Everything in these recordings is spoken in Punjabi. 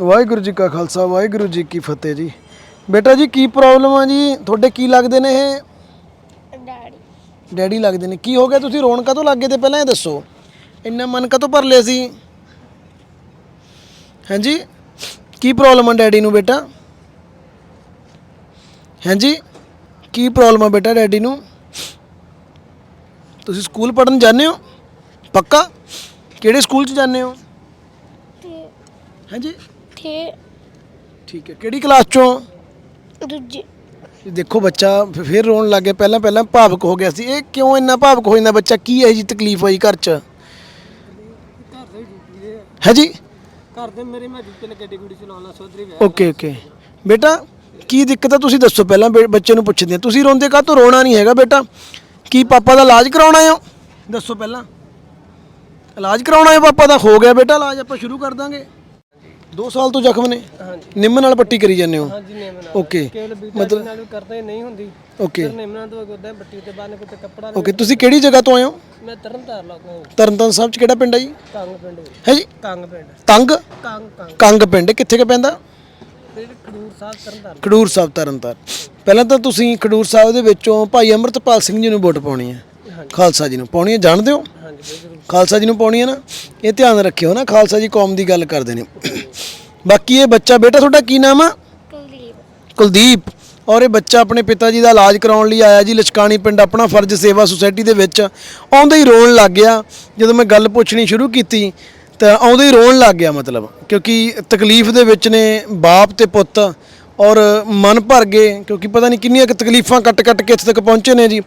ਵਾਹਿਗੁਰੂ ਜੀ ਕਾ ਖਾਲਸਾ ਵਾਹਿਗੁਰੂ ਜੀ ਕੀ ਫਤਿਹ ਜੀ। ਬੇਟਾ ਜੀ ਕੀ ਪ੍ਰੋਬਲਮ ਆ ਜੀ? ਤੁਹਾਡੇ ਕੀ ਲੱਗਦੇ ਨੇ ਇਹ? ਡੈਡੀ। ਡੈਡੀ ਲੱਗਦੇ ਨੇ। ਕੀ ਹੋ ਗਿਆ? ਤੁਸੀਂ ਰੋਣ ਕਦੋਂ ਲੱਗੇ ਤੇ ਪਹਿਲਾਂ ਇਹ ਦੱਸੋ। ਇੰਨਾ ਮਨ ਕਦੋਂ ਭਰ ਲਿਆ ਸੀ? ਹਾਂਜੀ? ਕੀ ਪ੍ਰੋਬਲਮ ਆ ਡੈਡੀ ਨੂੰ ਬੇਟਾ? ਹਾਂਜੀ? ਕੀ ਪ੍ਰੋਬਲਮ ਆ ਬੇਟਾ ਡੈਡੀ ਨੂੰ? ਤੁਸੀਂ ਸਕੂਲ ਪੜਨ ਜਾਂਦੇ ਹੋ? ਪੱਕਾ? ਕਿਹੜੇ ਸਕੂਲ 'ਚ ਜਾਂਦੇ ਹੋ? ਹਾਂਜੀ? ਠੀਕ ਹੈ। ਕਿਹੜੀ ਕਲਾਸ 'ਚੋਂ? ਦੂਜੇ। ਇਹ ਦੇਖੋ ਬੱਚਾ ਫ- ਫਿਰ ਰੋਣ ਲੱਗ ਗਿਆ। ਪਹਿਲਾਂ ਪਹਿਲਾਂ ਭਾਵਕ ਹੋ ਗਿਆ ਸੀ। ਇਹ ਕਿਉਂ ਇੰਨਾ ਭਾਵਕ ਹੋ ਜਾਂਦਾ ਬੱਚਾ? ਕੀ ਹੈ ਜੀ ਤਕਲੀਫ ਹੋਈ ਘਰ 'ਚ? ਹੈ ਜੀ? ਘਰ ਦੇ ਮੇਰੇ ਮੈਂ ਜੁੱਤੇ ਨੇ ਗੱਡੀ ਗੁੱਡੀ ਚਲਾਉਣਾ ਸੋਧਰੀ ਵੇ ਓਕੇ ਓਕੇ। ਬੇਟਾ ਕੀ ਦਿੱਕਤ ਆ? ਤੁਸੀਂ ਦੱਸੋ ਪਹਿਲਾਂ ਬੇ- ਬੱਚੇ ਨੂੰ ਪੁੱਛਦੇ ਆ। ਤੁਸੀਂ ਰੋਂਦੇ ਕਾ ਤੋਂ ਰੋਣਾ ਨਹੀਂ ਹੈਗਾ ਬੇਟਾ। ਕੀ ਪਾਪਾ ਦਾ ਇਲਾਜ ਕਰਾਉਣਾ ਹੈ ਦੱਸੋ ਪਹਿਲਾਂ। ਇਲਾਜ ਕਰਾਉਣਾ ਹੈ ਪਾਪਾ ਦਾ? ਹੋ ਗਿਆ ਬੇਟਾ ਇਲਾਜ ਆਪਾਂ ਸ਼ੁਰੂ ਕਰ ਦਾਂਗੇ। 2 ਸਾਲ ਤੋਂ ਜ਼ਖਮ ਨੇ? ਹਾਂਜੀ। ਨਿੰਮ ਨਾਲ ਪੱਟੀ ਕਰੀ ਜਾਂਦੇ ਹੋ? ਹਾਂਜੀ ਨੇਮ ਨਾਲ। ਓਕੇ। ਕੇਵਲ ਬੀਟਾ ਨਾਲ ਵੀ ਕਰਦੇ ਨਹੀਂ ਹੁੰਦੀ। ਓਕੇ। ਨੇਮ ਨਾਲ ਤੋਂ ਗੁੱਦਾ ਬੱਟੀ ਤੇ ਬਾਹਰ ਕੋਈ ਕੱਪੜਾ ਓਕੇ ਤੁਸੀਂ ਕਿਹੜੀ ਜਗ੍ਹਾ ਤੋਂ ਆਏ ਹੋ? ਮੈਂ ਤਰਨ ਤਾਰ ਲਾਉਂਦਾ ਤਰਨਤਾਰਨ ਸਾਹਿਬ ਚ ਕਿਹੜਾ ਪਿੰਡ ਹੈ ਜੀ? ਕੰਗ ਪਿੰਡ। ਹੈ ਜੀ? ਕੰਗ ਪਿੰਡ। ਤੰਗ ਕੰਗ ਕੰਗ। ਕੰਗ ਪਿੰਡ। ਕਿੱਥੇ ਕੁ ਪੈਂਦਾ? ਖਡੂਰ ਸਾਹਿਬ ਤਰਨ ਤਾਰ ਖਡੂਰ ਸਾਹਿਬ ਤਰਨਤਾਰਨ। ਪਹਿਲਾਂ ਤਾਂ ਤੁਸੀਂ ਖਡੂਰ ਸਾਹਿਬ ਦੇ ਵਿੱਚੋਂ ਭਾਈ ਅਮਰਤਪਾਲ ਸਿੰਘ ਜੀ ਨੂੰ ਵੋਟ ਪਾਉਣੀ ਹੈ। ਖਾਲਸਾ ਜੀ ਨੂੰ ਪਾਉਣੀ ਹੈ। ਜਾਣਦੇ ਹੋ? ਹਾਂਜੀ ਖਾਲਸਾ ਜੀ ਨੂੰ ਪਾਉਣੀ ਹੈ ਨਾ ਇਹ ਧਿਆਨ ਰੱਖਿਓ ਨਾ ਖਾਲਸਾ ਜੀ ਕੌਮ ਦੀ ਗੱਲ ਕਰਦੇ ਨੇ। ਬਾਕੀ ਇਹ ਬੱਚਾ ਬੇਟਾ ਤੁਹਾਡਾ ਕੀ ਨਾਮ ਆ? ਕੁਲਦੀਪ। ਕੁਲਦੀਪ। ਔਰ ਇਹ ਬੱਚਾ ਆਪਣੇ ਪਿਤਾ ਜੀ ਦਾ ਇਲਾਜ ਕਰਾਉਣ ਲਈ ਆਇਆ ਜੀ ਲਚਕਾਣੀ ਪਿੰਡ ਆਪਣਾ ਫਰਜ਼ ਸੇਵਾ ਸੁਸਾਇਟੀ ਦੇ ਵਿੱਚ। ਆਉਂਦਾ ਹੀ ਰੋਣ ਲੱਗ ਗਿਆ। ਜਦੋਂ ਮੈਂ ਗੱਲ ਪੁੱਛਣੀ ਸ਼ੁਰੂ ਕੀਤੀ ਤਾਂ ਆਉਂਦਾ ਹੀ ਰੋਣ ਲੱਗ ਗਿਆ ਮਤਲਬ। ਕਿਉਂਕਿ ਤਕਲੀਫ ਦੇ ਵਿੱਚ ਨੇ ਬਾਪ ਤੇ ਪੁੱਤ। ਔਰ ਮਨ ਭਰ ਗਏ ਕਿਉਂਕਿ ਪਤਾ ਨਹੀਂ ਕਿੰਨੀਆਂ ਕੁ ਤਕਲੀਫਾਂ ਕੱਟ ਕੱਟ ਕੇ ਇੱਥੇ ਤੱਕ ਪਹੁੰਚੇ ਨੇ ਜੀ।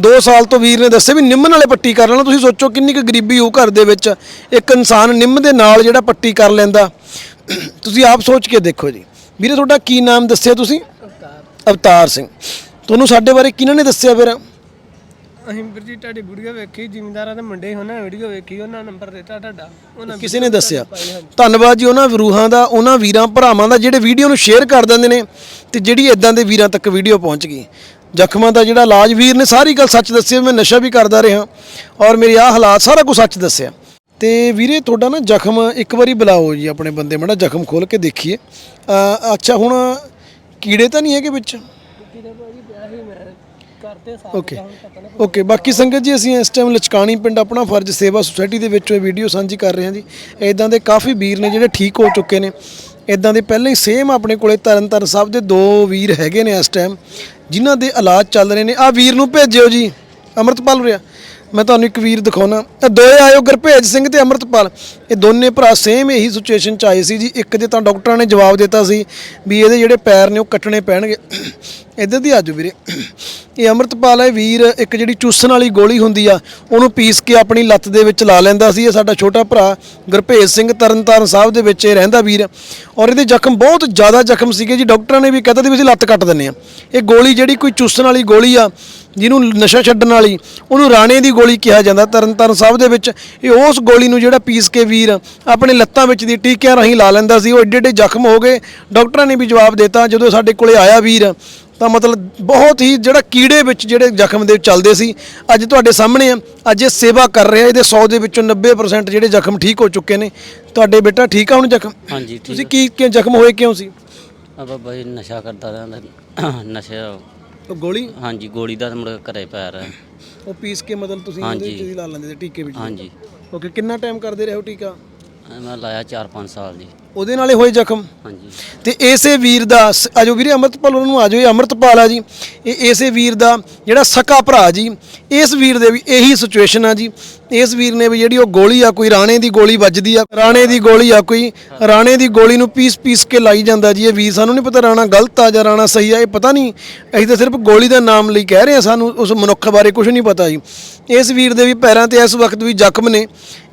2 ਸਾਲ ਤੋਂ ਵੀਰ ਨੇ ਦੱਸਿਆ ਵੀ ਨਿੰਮ ਨਾਲੇ ਪੱਟੀ ਕਰ ਲੈਣਾ। ਤੁਸੀਂ ਸੋਚੋ ਕਿੰਨੀ ਕੁ ਗਰੀਬੀ ਹੋ ਘਰ ਦੇ ਵਿੱਚ। ਇੱਕ ਇਨਸਾਨ ਨਿੰਮ ਦੇ ਨਾਲ ਜਿਹੜਾ ਪੱਟੀ ਕਰ ਲੈਂਦਾ। ਤੁਸੀਂ ਆਪ ਸੋਚ ਕੇ ਦੇਖੋ ਜੀ। ਵੀਰੇ ਤੁਹਾਡਾ ਕੀ ਨਾਮ ਦੱਸਿਆ ਤੁਸੀਂ? ਅਵਤਾਰ। ਅਵਤਾਰ ਸਿੰਘ। ਤੁਹਾਨੂੰ ਸਾਡੇ ਬਾਰੇ ਕਿਹਨਾਂ ਨੇ ਦੱਸਿਆ ਫਿਰ? ਅਸੀਂ ਵੀਰ ਜੀ ਤੁਹਾਡੀ ਵੀਡੀਓ ਵੇਖੀ ਜ਼ਿਮੀਂਦਾਰਾਂ ਦੇ ਮੁੰਡੇ ਨੇ ਵੀਡੀਓ ਵੇਖੀ ਉਹਨਾਂ ਨੰਬਰ ਦਿੱਤਾ ਤੁਹਾਡਾ। ਉਹਨਾਂ ਕਿਸੇ ਨੇ ਦੱਸਿਆ? ਧੰਨਵਾਦ ਜੀ ਉਹਨਾਂ ਰੂਹਾਂ ਦਾ ਉਹਨਾਂ ਵੀਰਾਂ ਭਰਾਵਾਂ ਦਾ ਜਿਹੜੇ ਵੀਡੀਓ ਨੂੰ ਸ਼ੇਅਰ ਕਰ ਦਿੰਦੇ ਨੇ ਤੇ ਜਿਹੜੀ ਇਦਾਂ ਦੇ ਵੀਰਾਂ ਤੱਕ ਵੀਡੀਓ ਪਹੁੰਚ ਗਈ। ਜ਼ਖਮਾਂ ਦਾ ਜਿਹੜਾ ਇਲਾਜ ਵੀਰ ਨੇ ਸਾਰੀ ਗੱਲ ਸੱਚ ਦੱਸੀ ਮੈਂ ਨਸ਼ਾ ਵੀ ਕਰਦਾ ਰਿਹਾ ਔਰ ਮੇਰੇ ਆਹ ਹਾਲਾਤ ਸਾਰਾ ਕੁਝ ਸੱਚ ਦੱਸਿਆ। ਤੇ ਵੀਰੇ ਤੁਹਾਡਾ ਨਾ ਜ਼ਖਮ ਇੱਕ ਵਾਰੀ ਬੁਲਾਓ ਜੀ ਆਪਣੇ ਬੰਦੇ ਮੜਾ ਜ਼ਖਮ ਖੋਲ ਕੇ ਦੇਖੀਏ। ਅੱਛਾ ਹੁਣ ਕੀੜੇ ਤਾਂ ਨਹੀਂ ਹੈਗੇ ਵਿੱਚ? ਕਿਤੇ ਭਾਜੀ ਪਿਆ ਸੀ ਮੈਂ। ਓਕੇ ਓਕੇ ਬਾਕੀ ਸੰਗਤ ਜੀ ਅਸੀਂ ਇਸ ਟਾਈਮ ਲਚਕਾਣੀ ਪਿੰਡ ਆਪਣਾ ਫਰਜ਼ ਸੇਵਾ ਸੁਸਾਇਟੀ ਦੇ ਵਿੱਚ ਇਹ ਵੀਡੀਓ ਸਾਂਝੀ ਕਰ ਰਹੇ ਹਾਂ ਜੀ। ਇਦਾਂ ਦੇ ਕਾਫੀ ਵੀਰ ਨੇ ਜਿਹੜੇ ਠੀਕ ਹੋ ਚੁੱਕੇ ਨੇ। ਇਦਾਂ ਦੇ ਪਹਿਲਾਂ ਹੀ ਸੇਮ ਆਪਣੇ ਕੋਲੇ ਤਰਨਤਾਰਨ ਸਾਹਿਬ ਦੇ ਦੋ ਵੀਰ ਹੈਗੇ ਨੇ ਇਸ ਟਾਈਮ ਜਿਨ੍ਹਾਂ ਦੇ ਇਲਾਜ ਚੱਲ ਰਹੇ ਨੇ। ਆ ਵੀਰ ਨੂੰ ਭੇਜਿਓ ਜੀ ਅਮਰਤਪਾਲ ਰਿਆ ਮੈਂ ਤੁਹਾਨੂੰ ਇੱਕ ਵੀਰ ਦਿਖਾਉਣਾ। ਇਹ ਦੋਏ ਆਇਓ ਗੁਰਭੇਜ ਸਿੰਘ ਤੇ ਅਮਰਤਪਾਲ। ਇਹ ਦੋਨੇ ਭਰਾ ਸੇਮ ਇਹੀ ਸਿਚੁਏਸ਼ਨ ਚ ਆਏ ਸੀ ਜੀ। ਇੱਕ ਦੇ ਤਾਂ ਡਾਕਟਰਾਂ ਨੇ ਜਵਾਬ ਦਿੱਤਾ ਸੀ ਵੀ ਇਹਦੇ ਜਿਹੜੇ ਪੈਰ ਨੇ ਉਹ ਕੱਟਣੇ ਪੈਣਗੇ। ਇੱਧਰ ਦੀ ਆਜੋ ਵੀਰੇ। ਇਹ ਅਮਰਤਪਾਲ ਹੈ, ਵੀਰ ਇੱਕ ਜਿਹੜੀ ਚੂਸਣ ਵਾਲੀ ਗੋਲੀ ਹੁੰਦੀ ਆ, ਉਹਨੂੰ ਪੀਸ ਕੇ ਆਪਣੀ ਲੱਤ ਦੇ ਵਿੱਚ ਲਾ ਲੈਂਦਾ ਸੀ। ਇਹ ਸਾਡਾ ਛੋਟਾ ਭਰਾ ਗੁਰਭੇਜ ਸਿੰਘ ਤਰਨਤਾਰਨ ਸਾਹਿਬ ਦੇ ਵਿੱਚ ਇਹ ਰਹਿੰਦਾ ਵੀਰ। ਔਰ ਇਹਦੇ ਜ਼ਖਮ ਬਹੁਤ ਜ਼ਿਆਦਾ ਜ਼ਖਮ ਸੀਗੇ ਜੀ। ਡਾਕਟਰਾਂ ਨੇ ਵੀ ਕਹਿਤਾ ਸੀ ਵੀ ਅਸੀਂ ਲੱਤ ਕੱਟ ਦਿੰਨੇ ਆ ਇਹ ਗੋਲੀ ਜਿਹੜੀ ਕੋਈ ਚੂਸਣ ਵਾਲੀ ਗੋਲੀ ਆ ਜਿਹਨੂੰ ਨਸ਼ਾ ਛੱਡਣ ਵਾਲੀ ਉਹਨੂੰ ਰਾਣੇ ਦੀ ਗੋਲੀ ਕਿਹਾ ਜਾਂਦਾ ਤਰਨਤਾਰਨ ਸਾਹਿਬ ਦੇ ਵਿੱਚ। ਇਹ ਉਸ ਗੋਲੀ ਨੂੰ ਜਿਹੜਾ ਪੀਸ ਕੇ ਵੀਰ ਆਪਣੇ ਲੱਤਾਂ ਵਿੱਚ ਦੀ ਟੀਕਿਆਂ ਰਾਹੀਂ ਲਾ ਲੈਂਦਾ ਸੀ ਉਹ ਏਡੇ ਏਡੇ ਜ਼ਖਮ ਹੋ ਗਏ। ਡਾਕਟਰਾਂ ਨੇ ਵੀ ਜਵਾਬ ਦਿੱਤਾ ਜਦੋਂ ਸਾਡੇ ਕੋਲੇ ਆਇਆ ਵੀਰ ਤਾਂ ਮਤਲਬ ਬਹੁਤ ਹੀ ਜਿਹੜਾ ਕੀੜੇ ਵਿੱਚ ਜਿਹੜੇ ਜ਼ਖਮ ਦੇ ਚੱਲਦੇ ਸੀ ਅੱਜ ਤੁਹਾਡੇ ਸਾਹਮਣੇ ਆ। ਅੱਜ ਇਹ ਸੇਵਾ ਕਰ ਰਿਹਾ ਇਹਦੇ 100 ਦੇ ਵਿੱਚੋਂ 90% ਜਿਹੜੇ ਜ਼ਖਮ ਠੀਕ ਹੋ ਚੁੱਕੇ ਨੇ। ਤੁਹਾਡੇ ਬੇਟਾ ਠੀਕ ਆ ਹੁਣ ਜ਼ਖਮ? ਹਾਂਜੀ ਠੀਕ ਤੁਸੀਂ ਕੀ ਕਿ ਜ਼ਖਮ ਹੋਏ ਕਿਉਂ ਸੀ? ਆ ਬਾਬਾ ਜੀ ਨਸ਼ਾ ਕਰਦਾ ਰਹਿੰਦਾ ਨਸ਼ਾ ਉਹ ਗੋਲੀ? ਹਾਂਜੀ ਗੋਲੀ ਦਾ ਤਾਂ ਮੁੜ ਕੇ ਘਰੇ ਪੈ ਰਿਹਾ ਉਹ ਪੀਸ ਕੇ ਮਤਲਬ ਤੁਸੀਂ ਉਹਦੇ ਵਿੱਚ ਹੀ ਲਾ ਲੈਂਦੇ ਸੀ ਟੀਕੇ ਵਿੱਚ ਹਾਂਜੀ। ਓਕੇ ਕਿੰਨਾ ਟਾਈਮ ਕਰਦੇ ਰਹੇ ਹੋ ਟੀਕਾ? ਮੈਂ ਲਾਇਆ 4-5 ਸਾਲ ਜੀ। ਉਹਦੇ ਨਾਲੇ ਹੋਏ ਜ਼ਖਮ। ਹਾਂਜੀ। ਤੇ ਇਸੇ ਵੀਰ ਦਾ ਸ- ਆਜੋ ਵੀਰੇ ਅਮਰਤਪਾਲ ਉਹਨਾਂ ਨੂੰ ਆਜੋ ਇਹ ਅਮਰਤਪਾਲ ਆ ਜੀ। ਇਹ ਇਸੇ ਵੀਰ ਦਾ ਜਿਹੜਾ ਸਕਾ ਭਰਾ ਜੀ ਇਸ ਵੀਰ ਦੇ ਵੀ ਇਹੀ ਸਿਚੁਏਸ਼ਨ ਆ ਜੀ। ਇਸ ਵੀਰ ਨੇ ਵੀ ਜਿਹੜੀ ਉਹ ਗੋਲੀ ਆ ਕੋਈ ਰਾਣੇ ਦੀ ਗੋਲੀ ਵੱਜਦੀ ਆ ਰਾਣੇ ਦੀ ਗੋਲੀ ਆ ਕੋਈ ਰਾਣੇ ਦੀ ਗੋਲੀ ਨੂੰ ਪੀਸ ਪੀਸ ਕੇ ਲਾਈ ਜਾਂਦਾ ਜੀ। ਇਹ ਵੀਰ ਸਾਨੂੰ ਨਹੀਂ ਪਤਾ ਰਾਣਾ ਗਲਤ ਆ ਜਾਂ ਰਾਣਾ ਸਹੀ ਆ ਇਹ ਪਤਾ ਨਹੀਂ। ਅਸੀਂ ਤਾਂ ਸਿਰਫ ਗੋਲੀ ਦਾ ਨਾਮ ਲਈ ਕਹਿ ਰਹੇ ਆ ਸਾਨੂੰ ਉਸ ਮਨੁੱਖ ਬਾਰੇ ਕੁਝ ਨਹੀਂ ਪਤਾ ਜੀ। ਇਸ ਵੀਰ ਦੇ ਵੀ ਪੈਰਾਂ ਤੇ ਇਸ ਵਕਤ ਵੀ ਜ਼ਖਮ ਨੇ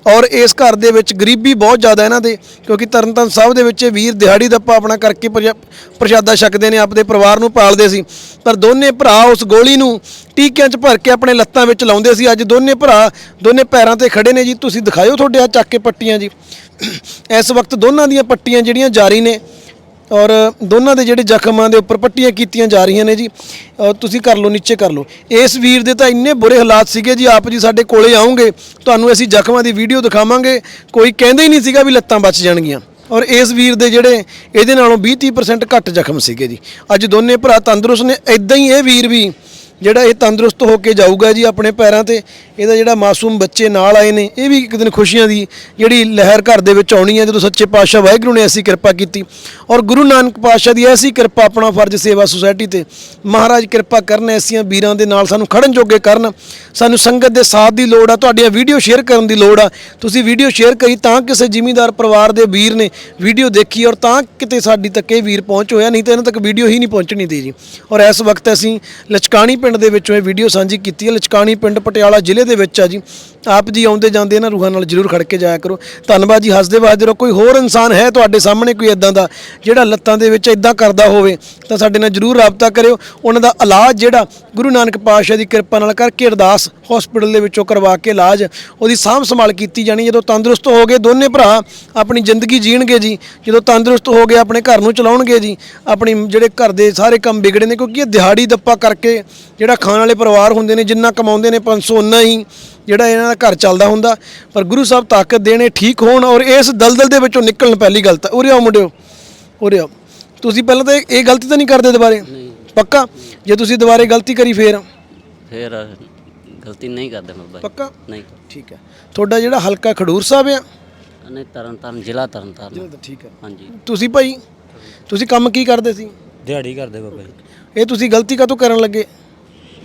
ਔਰ ਇਸ ਘਰ ਦੇ ਵਿੱਚ ਗਰੀਬੀ ਬਹੁਤ ਜ਼ਿਆਦਾ ਇਹਨਾਂ ਦੇ ਕਿਉਂਕਿ ਤਰਨਤਾਰਨ ਸਾਹਿਬ ਦੇ ਵਿੱਚ ਵੀਰ ਦਿਹਾੜੀ ਦੱਪਾ ਆਪਣਾ ਕਰਕੇ ਪ੍ਰਜਾ- ਪ੍ਰਸ਼ਾਦਾ ਛਕਦੇ ਨੇ, ਆਪਦੇ ਪਰਿਵਾਰ ਨੂੰ ਪਾਲਦੇ ਸੀ। ਪਰ ਦੋਨੇ ਭਰਾ ਉਸ ਗੋਲੀ ਨੂੰ ਟੀਕਿਆਂ 'ਚ ਭਰ ਕੇ ਆਪਣੇ ਲੱਤਾਂ ਵਿੱਚ ਲਾਉਂਦੇ ਸੀ। ਅੱਜ ਦੋਨੇ ਭਰਾ, ਦੋਨੇ ਪੈਰਾਂ ਤੇ ਖੜੇ ਨੇ ਜੀ। ਤੁਸੀਂ ਦਿਖਾਇਓ ਤੁਹਾਡੇ ਆ ਚੱਕ ਕੇ ਪੱਟੀਆਂ ਜੀ। ਇਸ ਵਕਤ ਦੋਨਾਂ ਦੀਆਂ ਪੱਟੀਆਂ ਜਿਹੜੀਆਂ ਜਾਰੀ ਨੇ ਔਰ ਦੋਨਾਂ ਦੇ ਜਿਹੜੇ ਜ਼ਖਮਾਂ ਦੇ ਉੱਪਰ ਪੱਟੀਆਂ ਕੀਤੀਆਂ ਜਾ ਰਹੀਆਂ ਨੇ ਜੀ ਔਰ ਤੁਸੀਂ ਕਰ ਲਓ, ਨੀਚੇ ਕਰ ਲਓ। ਇਸ ਵੀਰ ਦੇ ਤਾਂ ਇੰਨੇ ਬੁਰੇ ਹਾਲਾਤ ਸੀਗੇ ਜੀ, ਆਪ ਜੀ ਸਾਡੇ ਕੋਲੇ ਆਉਂਗੇ, ਤੁਹਾਨੂੰ ਅਸੀਂ ਜ਼ਖਮਾਂ ਦੀ ਵੀਡੀਓ ਦਿਖਾਵਾਂਗੇ। ਕੋਈ ਕਹਿੰਦਾ ਹੀ ਨਹੀਂ ਸੀਗਾ ਵੀ ਲੱਤਾਂ ਬਚ ਜਾਣਗੀਆਂ। ਔਰ ਇਸ ਵੀਰ ਦੇ ਜਿਹੜੇ ਇਹਦੇ ਨਾਲੋਂ 20-30% ਘੱਟ ਜ਼ਖਮ ਸੀਗੇ ਜੀ। ਅੱਜ ਦੋਨੇ ਭਰਾ ਤੰਦਰੁਸਤ ਨੇ ਇਦਾਂ ਹੀ ਇਹ ਵੀਰ ਵੀ ਜਿਹੜਾ ਇਹ ਤੰਦਰੁਸਤ ਹੋ ਕੇ ਜਾਊਗਾ ਜੀ ਆਪਣੇ ਪੈਰਾਂ ਤੇ, ਇਹਦਾ ਜਿਹੜਾ ਮਾਸੂਮ ਬੱਚੇ ਨਾਲ ਆਏ ਨੇ, ਇਹ ਵੀ ਇੱਕ ਦਿਨ ਖੁਸ਼ੀਆਂ ਦੀ ਜਿਹੜੀ ਲਹਿਰ ਘਰ ਦੇ ਵਿੱਚ ਆਉਣੀ ਹੈ, ਜਦੋਂ ਸੱਚੇ ਪਾਤਸ਼ਾਹ ਵਾਹਿਗੁਰੂ ਨੇ ਐਸੀ ਕਿਰਪਾ ਕੀਤੀ। ਔਰ ਗੁਰੂ ਨਾਨਕ ਪਾਤਸ਼ਾਹ ਦੀ ਐਸੀ ਕਿਰਪਾ ਆਪਣਾ ਫਰਜ਼ ਸੇਵਾ ਸੁਸਾਇਟੀ ਤੇ, ਮਹਾਰਾਜ ਕਿਰਪਾ ਕਰਨ ਐਸੀਆਂ ਵੀਰਾਂ ਦੇ ਨਾਲ ਸਾਨੂੰ ਖੜਨ ਜੋਗੇ ਕਰਨ, ਸਾਨੂੰ ਸੰਗਤ ਦੇ ਸਾਥ ਦੀ ਲੋੜ ਆ, ਤੁਹਾਡੀਆਂ ਵੀਡੀਓ ਸ਼ੇਅਰ ਕਰਨ ਦੀ ਲੋੜ ਆ। ਤੁਸੀਂ ਵੀਡੀਓ ਸ਼ੇਅਰ ਕਰੀ ਤਾਂ ਕਿਸੇ ਜ਼ਿਮੀਂਦਾਰ ਪਰਿਵਾਰ ਦੇ ਵੀਰ ਨੇ ਵੀਡੀਓ ਦੇਖੀ ਔਰ ਤਾਂ ਕਿਤੇ ਸਾਡੀ ਤੱਕ ਇਹ ਵੀਰ ਪਹੁੰਚ ਹੋਇਆ, ਨਹੀਂ ਤਾਂ ਇਹਨਾਂ ਤੱਕ ਵੀਡੀਓ ਹੀ ਨਹੀਂ ਪਹੁੰਚਣੀ ਦੀ ਜੀ। ਔਰ ਇਸ ਵਕਤ ਅਸੀਂ ਲਚਕਾਣੀ ਪਿੰਡ ਦੇ ਵਿੱਚੋਂ ਇਹ ਵੀਡੀਓ ਸਾਂਝੀ ਕੀਤੀ ਹੈ। ਲਚਕਾਣੀ ਪਿੰਡ ਪਟਿਆਲਾ ਜ਼ਿਲ੍ਹੇ ਦੇ ਵਿੱਚ ਆ ਜੀ। ਆਪ ਜੀ ਆਉਂਦੇ ਜਾਂਦੇ ਇਹਨਾਂ ਰੂਹਾਂ ਨਾਲ ਜਰੂਰ ਖੜ ਕੇ ਜਾਇਆ ਕਰੋ। ਧੰਨਵਾਦ ਜੀ, ਹੱਸਦੇ ਵਾਜਦੇ ਰਹੋ। ਕੋਈ ਹੋਰ ਇਨਸਾਨ ਹੈ ਤੁਹਾਡੇ ਸਾਹਮਣੇ ਕੋਈ ਇਦਾਂ ਦਾ ਜਿਹੜਾ ਲੱਤਾਂ ਦੇ ਵਿੱਚ ਇਦਾਂ ਕਰਦਾ ਹੋਵੇ, ਤਾਂ ਸਾਡੇ ਨਾਲ ਜਰੂਰ ਰਾਬਤਾ ਕਰਿਓ। ਉਹਨਾਂ ਦਾ ਇਲਾਜ ਜਿਹੜਾ ਗੁਰੂ ਨਾਨਕ ਪਾਤਸ਼ਾਹ ਦੀ ਕਿਰਪਾ ਨਾਲ ਕਰਕੇ ਅਰਦਾਸ ਹਸਪੀਟਲ ਦੇ ਵਿੱਚੋਂ ਕਰਵਾ ਕੇ ਇਲਾਜ ਉਹਦੀ ਸਾਂਭ ਸੰਭਾਲ ਕੀਤੀ ਜਾਣੀ। ਜਦੋਂ ਤੰਦਰੁਸਤ ਹੋ ਗਏ ਦੋਨੇ ਭਰਾ ਆਪਣੀ ਜ਼ਿੰਦਗੀ ਜੀਣਗੇ ਜੀ। ਜਦੋਂ ਤੰਦਰੁਸਤ ਹੋ ਗਏ ਆਪਣੇ ਘਰ ਨੂੰ ਚਲਾਉਣਗੇ ਜੀ। ਆਪਣੀ ਜਿਹੜੇ ਘਰ ਦੇ ਸਾਰੇ ਕੰਮ ਵਿਗੜੇ ਨੇ, ਕਿਉਂਕਿ ਇਹ ਦਿਹਾੜੀ ਦੱਪਾ ਕਰਕੇ ਜਿਹੜਾ ਖਾਣ ਵਾਲੇ ਪਰਿਵਾਰ ਹੁੰਦੇ ਨੇ ਜਿੰਨਾ ਕਮਾਉਂਦੇ ਨੇ 500 ਉਨਾ ਹੀ ਜਿਹੜਾ ਇਹਨਾਂ ਦਾ ਘਰ ਚੱਲਦਾ ਹੁੰਦਾ। ਪਰ ਗੁਰੂ ਸਾਹਿਬ ਤਾਕਤ ਦੇਣੇ ਠੀਕ ਹੋਣ ਔਰ ਇਸ ਦਲਦਲ ਦੇ ਵਿੱਚੋਂ ਨਿਕਲਣ ਪਹਿਲੀ ਗੱਲ ਤਾਂ ਉਰੇ ਆਓ ਮੁੰਡਿਓ ਉਰੇ ਆਓ। ਤੁਸੀਂ ਪਹਿਲਾਂ ਤਾਂ ਇਹ ਗਲਤੀ ਤਾਂ ਨਹੀਂ ਕਰਦੇ ਦੁਬਾਰੇ? ਪੱਕਾ? ਜੇ ਤੁਸੀਂ ਦੁਬਾਰੇ ਗਲਤੀ ਕਰੀ ਫੇਰ? ਫਿਰ ਗਲਤੀ ਨਹੀਂ ਕਰਦੇ ਬਾਬਾ ਜੀ। ਪੱਕਾ? ਨਹੀਂ। ਠੀਕ ਹੈ। ਤੁਹਾਡਾ ਜਿਹੜਾ ਹਲਕਾ ਖਡੂਰ ਸਾਹਿਬ ਆ? ਨਹੀਂ ਤਰਨ ਤਾਰਨ ਜ਼ਿਲ੍ਹਾ ਤਰਨ ਤਾਰਨ ਠੀਕ ਹੈ। ਹਾਂਜੀ। ਤੁਸੀਂ ਭਾਈ ਤੁਸੀਂ ਕੰਮ ਕੀ ਕਰਦੇ ਸੀ? ਦਿਹਾੜੀ ਕਰਦੇ ਬਾਬਾ ਜੀ। ਇਹ ਤੁਸੀਂ ਗਲਤੀ ਕਾਹਤੋਂ ਕਰਨ ਲੱਗੇ?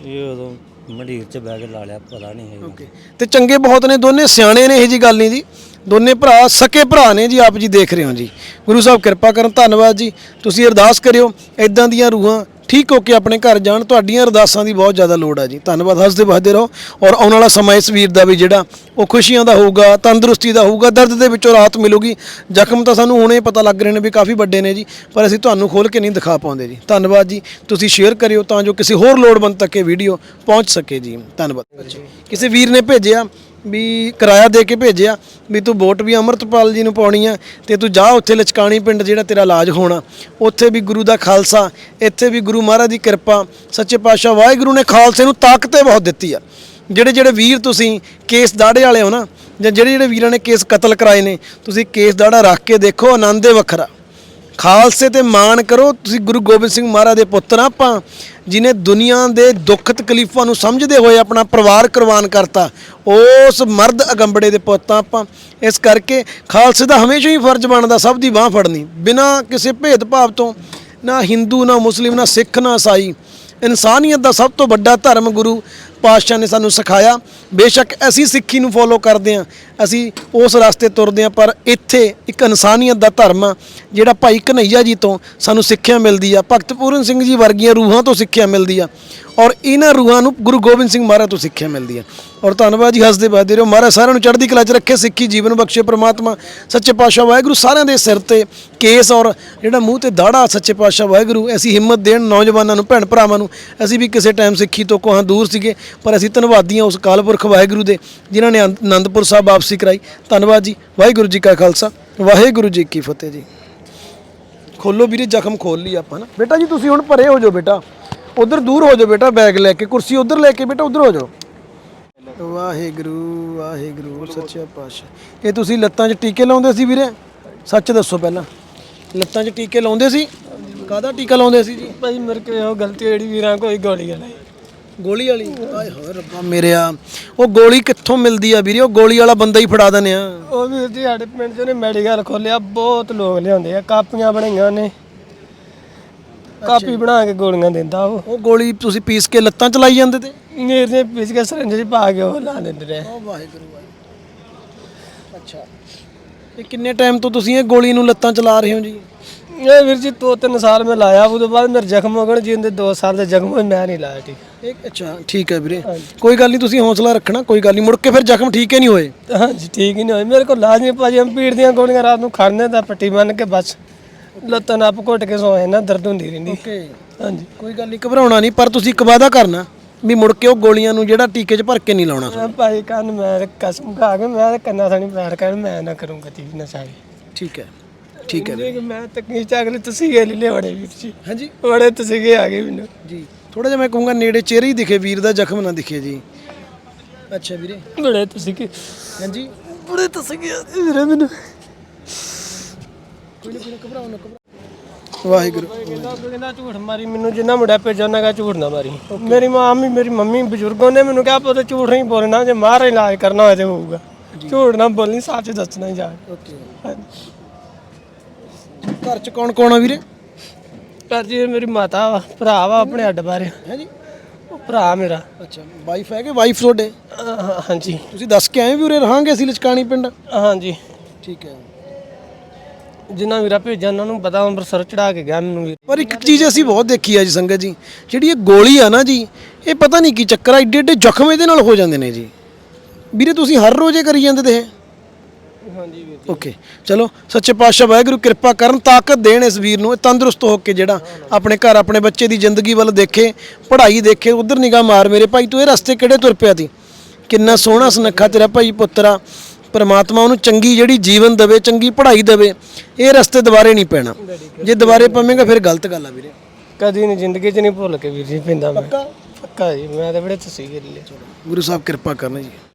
ਇਹ ਉਦੋਂ ਮੰਡੀਰ 'ਚ ਬਹਿ ਕੇ ਲਾ ਲਿਆ, ਪਤਾ ਨਹੀਂ ਹੈਗਾ ਓਕੇ ਤੇ ਚੰਗੇ ਬਹੁਤ ਨੇ, ਦੋਨੇ ਸਿਆਣੇ ਨੇ ਇਹ ਜੀ ਗੱਲ ਨਹੀਂ ਜੀ। ਦੋਨੇ ਭਰਾ, ਸਕੇ ਭਰਾ ਨੇ ਜੀ, ਆਪ ਜੀ ਦੇਖ ਰਹੇ ਹੋ ਜੀ। ਗੁਰੂ ਸਾਹਿਬ ਕਿਰਪਾ ਕਰਨ, ਧੰਨਵਾਦ ਜੀ। ਤੁਸੀਂ ਅਰਦਾਸ ਕਰਿਓ ਇਦਾਂ ਦੀਆਂ ਰੂਹਾਂ ਠੀਕ ਹੋ ਕੇ ਆਪਣੇ ਘਰ ਜਾਣ ਤੁਹਾਡੀਆਂ ਅਰਦਾਸਾਂ ਦੀ ਬਹੁਤ ਜ਼ਿਆਦਾ ਲੋੜ ਆ ਜੀ। ਧੰਨਵਾਦ ਹੱਸਦੇ ਵਸਦੇ ਰਹੋ। ਔਰ ਆਉਣ ਵਾਲਾ ਸਮਾਂ ਇਸ ਵੀਰ ਦਾ ਵੀ ਜਿਹੜਾ ਉਹ ਖੁਸ਼ੀਆਂ ਦਾ ਹੋਊਗਾ ਤੰਦਰੁਸਤੀ ਦਾ ਹੋਊਗਾ ਦਰਦ ਦੇ ਵਿੱਚੋਂ ਰਾਹਤ ਮਿਲੂਗੀ। ਜ਼ਖਮ ਤਾਂ ਸਾਨੂੰ ਹੁਣੇ ਪਤਾ ਲੱਗ ਰਹੇ ਨੇ ਵੀ ਕਾਫੀ ਵੱਡੇ ਨੇ ਜੀ ਪਰ ਅਸੀਂ ਤੁਹਾਨੂੰ ਖੋਲ ਕੇ ਨਹੀਂ ਦਿਖਾ ਪਾਉਂਦੇ ਜੀ। ਧੰਨਵਾਦ ਜੀ। ਤੁਸੀਂ ਸ਼ੇਅਰ ਕਰਿਓ ਤਾਂ ਜੋ ਕਿਸੇ ਹੋਰ ਲੋੜਵੰਦ ਤੱਕ ਇਹ ਵੀਡੀਓ ਪਹੁੰਚ ਸਕੇ ਜੀ। ਧੰਨਵਾਦ। ਕਿਸੇ ਵੀਰ ਨੇ ਭੇਜਿਆ ਵੀ ਕਿਰਾਇਆ ਦੇ ਕੇ ਭੇਜਿਆ ਵੀ ਤੂੰ ਵੋਟ ਵੀ ਅਮਰਤਪਾਲ ਜੀ ਨੂੰ ਪਾਉਣੀ ਆ ਤੇ ਤੂੰ ਜਾ ਉੱਥੇ ਲਚਕਾਣੀ ਪਿੰਡ ਜਿਹੜਾ ਤੇਰਾ ਇਲਾਜ ਹੋਣਾ। ਉੱਥੇ ਵੀ ਗੁਰੂ ਦਾ ਖਾਲਸਾ, ਇੱਥੇ ਵੀ ਗੁਰੂ ਮਹਾਰਾਜ ਦੀ ਕਿਰਪਾ, ਸੱਚੇ ਪਾਤਸ਼ਾਹ ਵਾਹਿਗੁਰੂ ਨੇ ਖਾਲਸੇ ਨੂੰ ਤਾਕਤ ਹੀ ਬਹੁਤ ਦਿੱਤੀ ਆ। ਜਿਹੜੇ ਜਿਹੜੇ ਵੀਰ ਤੁਸੀਂ ਕੇਸ ਦਾੜੇ ਵਾਲੇ ਹੋ ਨਾ ਜਾਂ ਜਿਹੜੇ ਜਿਹੜੇ ਵੀਰਾਂ ਨੇ ਕੇਸ ਕਤਲ ਕਰਾਏ ਨੇ, ਤੁਸੀਂ ਕੇਸ ਦਾੜਾ ਰੱਖ ਕੇ ਦੇਖੋ ਆਨੰਦ ਹੀ ਵੱਖਰਾ। ਖਾਲਸੇ ਤੇ ਮਾਣ ਕਰੋ, ਤੁਸੀਂ ਗੁਰੂ ਗੋਬਿੰਦ ਸਿੰਘ ਮਹਾਰਾਜ ਦੇ ਪੁੱਤਰ ਆਪਾਂ, ਜਿਨੇ ਦੁਨੀਆ ਦੇ ਦੁੱਖ ਤਕਲੀਫਾਂ ਨੂੰ ਸਮਝਦੇ ਹੋਏ ਆਪਣਾ ਪਰਿਵਾਰ ਕੁਰਬਾਨ ਕਰਤਾ, ਉਸ ਮਰਦ ਅਗੰਬੜੇ ਦੇ ਪੁੱਤ ਆ ਆਪਾਂ। ਇਸ ਕਰਕੇ ਖਾਲਸੇ ਦਾ ਹਮੇਸ਼ਾ ਹੀ ਫਰਜ਼ ਬਣਦਾ, ਸਭ ਦੀ ਬਾਹ ਫੜਨੀ। ਬਿਨਾਂ ਕਿਸੇ ਭੇਦਭਾਵ ਤੋਂ, ਨਾ ਹਿੰਦੂ, ਨਾ ਮੁਸਲਿਮ, ਨਾ ਸਿੱਖ, ਨਾ ਈਸਾਈ, ਇਨਸਾਨੀਅਤ ਦਾ ਸਭ ਤੋਂ ਵੱਡਾ ਧਰਮ ਗੁਰੂ ਪਾਤਸ਼ਾਹ ਨੇ ਸਾਨੂੰ ਸਿਖਾਇਆ। ਬੇਸ਼ੱਕ ਅਸੀਂ ਸਿੱਖੀ ਨੂੰ ਫੋਲੋ ਕਰਦੇ ਹਾਂ, ਅਸੀਂ ਉਸ ਰਸਤੇ ਤੁਰਦੇ ਹਾਂ, ਪਰ ਇੱਥੇ ਇੱਕ ਇਨਸਾਨੀਅਤ ਦਾ ਧਰਮ ਆ, ਜਿਹੜਾ ਭਾਈ ਕਨਈਆ ਜੀ ਤੋਂ ਸਾਨੂੰ ਸਿੱਖਿਆ ਮਿਲਦੀ ਆ, ਭਗਤ ਪੂਰਨ ਸਿੰਘ ਜੀ ਵਰਗੀਆਂ ਰੂਹਾਂ ਤੋਂ ਸਿੱਖਿਆ ਮਿਲਦੀ ਆ, ਔਰ ਇਹਨਾਂ ਰੂਹਾਂ ਨੂੰ ਗੁਰੂ ਗੋਬਿੰਦ ਸਿੰਘ ਮਹਾਰਾਜ ਤੋਂ ਸਿੱਖਿਆ ਮਿਲਦੀ ਆ। ਔਰ ਧੰਨਵਾਦ ਜੀ, ਹੱਸਦੇ ਬਾਦੇ ਰਹੋ। ਮਹਾਰਾਜ ਸਾਰਿਆਂ ਨੂੰ ਚੜ੍ਹਦੀ ਕਲਾ 'ਚ ਰੱਖੇ, ਸਿੱਖੀ ਜੀਵਨ ਬਖਸ਼ੇ, ਪ੍ਰਮਾਤਮਾ, ਸੱਚੇ ਪਾਤਸ਼ਾਹ ਵਾਹਿਗੁਰੂ, ਸਾਰਿਆਂ ਦੇ ਸਿਰ ਤੇ ਕੇਸ, ਔਰ ਜਿਹੜਾ ਮੂੰਹ ਤੇ ਦਾੜਾ, ਸੱਚੇ ਪਾਤਸ਼ਾਹ ਵਾਹਿਗੁਰੂ ਐਸੀ ਹਿੰਮਤ ਦੇਣ ਨੌਜਵਾਨਾਂ ਨੂੰ, ਭੈਣ ਭਰਾਵਾਂ ਨੂੰ, ਅਸੀਂ ਵੀ ਕਿਸੇ ਟਾਈਮ ਸਿੱਖੀ ਤੋਂ ਕੋਹਾਂ ਦੂਰ ਸੀਗੇ ਪਰ ਅਸੀਂ ਧੰਨਵਾਦੀ ਹਾਂ ਉਸ ਕਾਲਪੁਰਖ ਵਾਹਿਗੁਰੂ ਦੇ, ਜਿਨ੍ਹਾਂ ਨੇ ਆਨੰ- ਆਨੰਦਪੁਰ ਸਾਹਿਬ ਵਾਪਸੀ ਕਰਾਈ। ਧੰਨਵਾਦ ਜੀ। ਵਾਹਿਗੁਰੂ ਜੀ ਕਾ ਖਾਲਸਾ। ਵਾਹਿਗੁਰੂ ਜੀ ਕੀ ਫਤਿਹ ਜੀ। ਖੋਲੋ ਵੀਰੇ, ਜ਼ਖਮ ਖੋਲ ਲਈ ਆਪਾਂ ਨਾ। ਬੇਟਾ ਜੀ, ਤੁਸੀਂ ਹੁਣ ਪਰੇ ਹੋ ਜਾਓ ਬੇਟਾ। ਉਧਰ ਦੂਰ ਹੋ ਜਾਓ ਬੇਟਾ, ਬੈਗ ਲੈ ਕੇ। ਕੁਰਸੀ ਉਧਰ ਲੈ ਕੇ ਬੇਟਾ, ਉਧਰ ਹੋ ਜਾਓ। ਵਾਹਿਗੁਰੂ ਵਾਹਿਗੁਰੂ, ਸੱਚਾ ਪਾਤਸ਼ਾਹ। ਇਹ ਤੁਸੀਂ ਲੱਤਾਂ 'ਚ ਟੀਕੇ ਲਾਉਂਦੇ ਸੀ ਵੀਰੇ? ਸੱਚ ਦੱਸੋ ਪਹਿਲਾਂ। ਲੱਤਾਂ 'ਚ ਟੀਕੇ ਲਾਉਂਦੇ ਸੀ? ਕਾਹਦਾ ਟੀਕਾ ਲਾਉਂਦੇ ਸੀ ਜੀ? ਭਾਈ, ਮੇਰੇ ਕੋਲ ਉਹ ਗਲਤੀ ਜਿਹੜੀ ਵੀਰਾਂ ਕੋਈ ਗੋਲੀ ਵਾਲੀ ਗੋਲੀ ਵਾਲੀ। ਆਏ ਹੋਏ ਰੱਬਾ ਮੇਰਿਆ ਉਹ ਗੋਲੀ ਕਿੱਥੋਂ ਮਿਲਦੀ ਆ ਵੀਰੇ? ਉਹ ਗੋਲੀ ਵਾਲਾ ਬੰਦਾ ਹੀ ਫੜਾ ਦਿੰਦੇ ਆ। ਉਹ ਵੀ ਜੀ ਸਾਡੇ ਪਿੰਡ 'ਚ ਉਹਨੇ ਮੈਡੀਕਲ ਖੋਲਿਆ ਬਹੁਤ ਲੋਕ ਲਿਆਉਂਦੇ ਆ। ਕਾਪੀਆਂ ਬਣਾਈਆਂ ਨੇ ਕਾਪੀ ਬਣਾ ਕੇ ਗੋਲੀਆਂ ਦਿੰਦਾ ਉਹ। ਉਹ ਗੋਲੀ ਤੁਸੀਂ ਪੀਸ ਕੇ ਲੱਤਾਂ 'ਚ ਲਾਈ ਜਾਂਦੇ ਤੇ? ਮੇਰੇ ਨੇ ਪਿਸ ਕੇ ਸਰੰਜ 'ਚ ਪਾ ਕੇ ਉਹ ਲਾ ਦਿੰਦੇ ਨੇ ਉਹ ਵਾਹਿਗੁਰੂ ਅੱਛਾ। ਇਹ ਕਿੰਨੇ ਟਾਈਮ ਤੋਂ ਤੁਸੀਂ ਇਹ ਗੋਲੀ ਨੂੰ ਲੱਤਾਂ 'ਚ ਲਾ ਰਹੇ ਹੋ ਜੀ? ਇਹ ਵੀਰ ਜੀ ਦੋ ਤਿੰਨ ਸਾਲ ਮੈਂ ਲਾਇਆ ਉਹਦੇ ਬਾਅਦ ਮੇਰੇ ਜ਼ਖਮ ਹੋ ਗਏ ਜਿੰਦੇ 2 ਸਾਲ ਦੇ ਜ਼ਖਮ ਹੋਏ ਮੈਂ ਨਹੀਂ ਲਾਇਆ ਠੀਕ। ਅੱਛਾ ਠੀਕ ਹੈ ਵੀਰੇ। ਕੋਈ ਗੱਲ ਨਹੀਂ ਤੁਸੀਂ ਹੌਸਲਾ ਰੱਖਣਾ ਕੋਈ ਗੱਲ ਨਹੀਂ ਮੁੜ ਕੇ ਫਿਰ ਜ਼ਖਮ ਠੀਕ ਹੀ ਨਹੀਂ ਹੋਏ। ਹਾਂਜੀ ਠੀਕ ਹੀ ਨਹੀਂ ਹੋਈ ਮੇਰੇ ਕੋਲ ਲਾਜ਼ਮੀ ਭਾਜੀ ਹਮ ਪੀੜ ਦੀਆਂ ਗੋਲੀਆਂ ਰਾਤ ਨੂੰ ਖਾਣੇ ਦਾ ਪੱਟੀ ਬੰਨ ਕੇ ਬਸ ਲੱਤਾਂ ਨੱਪ ਘੁੱਟ ਕੇ ਸੋਏ ਨਾ ਦਰਦ ਹੁੰਦੀ ਰਹਿੰਦੀ। ਓਕੇ। ਹਾਂਜੀ। ਕੋਈ ਗੱਲ ਨਹੀਂ ਘਬਰਾਉਣਾ ਨਹੀਂ ਪਰ ਤੁਸੀਂ ਇੱਕ ਵਾਅਦਾ ਕਰਨਾ ਵੀ ਮੁੜ ਕੇ ਉਹ ਗੋਲੀਆਂ ਨੂੰ ਜਿਹੜਾ ਟੀਕੇ 'ਚ ਭਰ ਕੇ ਨਹੀਂ ਲਾਉਣਾ। ਮੈਂ ਭਾਈ ਕੰਨ ਮੈਂ ਕਸਮ ਖਾ ਕੇ ਮੈਂ ਕੰਨਾਂ ਥਾਣੀ ਪੈਰ ਕਰ ਮੈਂ ਨਾ ਕਰੂੰਗਾ ਤੀ ਨਸ਼ਾ ਇਹ। ਠੀਕ ਹੈ। ਠੀਕ ਹੈ ਦੇਖ ਮੈਂ ਤਕਨੀਕ ਚਾਗਲੇ ਤੁਸੀਂ ਗੇ ਲੈ ਬੜੇ ਵੀਰ ਜੀ। ਹਾਂਜੀ। ਬੜੇ ਤੁਸੀਂ ਗੇ ਆ ਗਏ ਮੈਨੂੰ। ਜੀ ਥੋੜਾ ਜਿਹਾ ਮੈਂ ਕਹੂੰਗਾ ਨੇੜੇ ਚਿਹਰੇ ਹੀ ਦਿਖੇ ਵੀਰ ਦਾ ਜ਼ਖਮ ਨਾ ਦਿਖੇ ਜੀ। ਅੱਛਾ ਵੀਰੇ। ਬੜੇ ਤੁਸੀਂ ਗੇ ਹਾਂਜੀ। ਬੜੇ ਤੁਸੀਂ ਗੇ ਵੀਰੇ ਮੈਨੂੰ। ਵਾਹਿਗੁਰੂ। ਕਹਿੰਦਾ ਕਹਿੰਦਾ ਝੂਠ ਮਾਰੀ ਮੈਨੂੰ ਜਿੰਨਾ ਮੁੰਡਾ ਭੇਜਿਆ ਉਹਨਾਂ ਕਹਾ ਝੂਠ ਨਾ ਮਾਰੀ। ਮੇਰੀ ਮਾਂ ਵੀ ਮੇਰੀ ਮੰਮੀ ਬਜ਼ੁਰਗੋਂ ਨੇ ਮੈਨੂੰ ਕਿਹਾ ਪੁੱਤ ਝੂਠ ਨਹੀਂ ਬੋਲਣਾ ਜੇ ਮਾਰ ਇਲਾਜ ਕਰਨਾ ਹੋਏ ਤੇ ਹੋਊਗਾ। ਝੂਠ ਨਾ ਬੋਲਣੀ ਸੱਚ ਦੱਸਣਾ ਹੀ ਜਾ ਓਕੇ। ਘਰ ਚ ਕੌਣ ਕੌਣ ਆ ਵੀਰੇ? ਪਰ ਜੀ ਮੇਰੀ ਮਾਤਾ ਵਾ ਭਰਾ ਵਾ ਆਪਣੇ ਅੱਡ ਬਾਰੇ। ਹੈ ਜੀ? ਉਹ ਭਰਾ ਮੇਰਾ। ਅੱਛਾ ਵਾਈਫ ਹੈ ਕਿ ਵਾਈਫ ਤੁਹਾਡੇ? ਅਹ ਹਾਂਜੀ। ਤੁਸੀਂ ਦੱਸ ਕੇ ਆਏ ਵੀ ਉਰੇ ਰਹਾਂਗੇ ਅਸੀਂ ਲਚਕਾਣੀ ਪਿੰਡ? ਹਾਂਜੀ। ਠੀਕ ਹੈ। ਜਿੰਨਾ ਵੀਰਾ ਭੇਜਿਆ ਉਹਨਾਂ ਨੂੰ ਪਤਾ ਅੰਮ੍ਰਿਤਸਰ ਚੜਾ ਕੇ ਗਿਆ ਮੈਨੂੰ ਵੀ। ਪਰ ਇੱਕ ਚੀਜ਼ ਅਸੀਂ ਬਹੁਤ ਦੇਖੀ ਆ ਜੀ ਸੰਗਤ ਜੀ ਜਿਹੜੀ ਇਹ ਗੋਲੀ ਆ ਨਾ ਜੀ ਇਹ ਪਤਾ ਨਹੀਂ ਕੀ ਚੱਕਰ ਆ ਏਡੇ ਏਡੇ ਜ਼ਖਮ ਇਹਦੇ ਨਾਲ ਹੋ ਜਾਂਦੇ ਨੇ ਜੀ। ਵੀਰੇ ਤੁਸੀਂ ਹਰ ਰੋਜ਼ ਇਹ ਕਰੀ ਜਾਂਦੇ ਤੇ ਇਹ? ਹਾਂਜੀ ਵੀਰ ਓਕੇ ਚਲੋ ਸੱਚੇ ਪਾਤਸ਼ਾਹ ਵਾਹਿਗੁਰੂ ਕਿਰਪਾ ਕਰਨ ਤਾਕਤ ਦੇਣ ਇਸ ਵੀਰ ਨੂੰ ਇਹ ਤੰਦਰੁਸਤ ਹੋ ਕੇ ਜਿਹੜਾ ਆਪਣੇ ਘਰ ਆਪਣੇ ਬੱਚੇ ਦੀ ਜ਼ਿੰਦਗੀ ਵੱਲ ਦੇਖੇ ਪੜ੍ਹਾਈ ਦੇਖੇ ਉਧਰ ਨਿਗਾਹ ਮਾਰ ਮੇਰੇ ਭਾਈ ਤੂੰ ਇਹ ਰਸਤੇ ਕਿਹੜੇ ਤੁਰ ਪਿਆ ਤੀ ਕਿੰਨਾ ਸੋਹਣਾ ਸੁਨੱਖਾ ਤੇਰਾ ਭਾਈ ਪੁੱਤਰਾ ਪਰਮਾਤਮਾ ਉਹਨੂੰ ਚੰਗੀ ਜਿਹੜੀ ਜੀਵਨ ਦੇਵੇ ਚੰਗੀ ਪੜ੍ਹਾਈ ਦੇਵੇ ਇਹ ਰਸਤੇ ਦੁਬਾਰੇ ਨਹੀਂ ਪੈਣਾ। ਜੇ ਦੁਬਾਰੇ ਪਵੇਂਗਾ ਫਿਰ ਗਲਤ ਗੱਲ ਆ ਵੀਰੇ। ਕਦੀ ਨਹੀਂ ਜ਼ਿੰਦਗੀ 'ਚ ਨਹੀਂ ਭੁੱਲ ਕੇ ਵੀਰ ਜੀ ਪਿੰਦਾ ਮੈਂ। ਪੱਕਾ? ਜੀ ਮੈਂ ਤਾਂ ਬੜੇ ਤਸਵੀਰ ਲਈ ਗੁਰੂ ਸਾਹਿਬ ਕਿਰਪਾ ਕਰਨ ਜੀ।